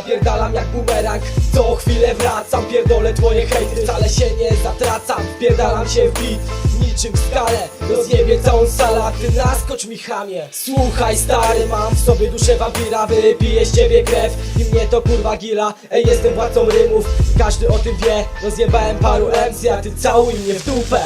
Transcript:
Zapierdalam jak bumerang, co chwilę wracam. Pierdolę twoje hejty, wcale się nie zatracam. Pierdalam się w bit, niczym w skalę Rozjebie całą salę, a ty naskocz mi chamie. Słuchaj stary, mam w sobie duszę wampira. Wypiję z ciebie krew i mnie to kurwa gila. Ej, jestem władcą rymów, każdy o tym wie. Rozjebałem paru MC, a ty całuj mnie w dupę.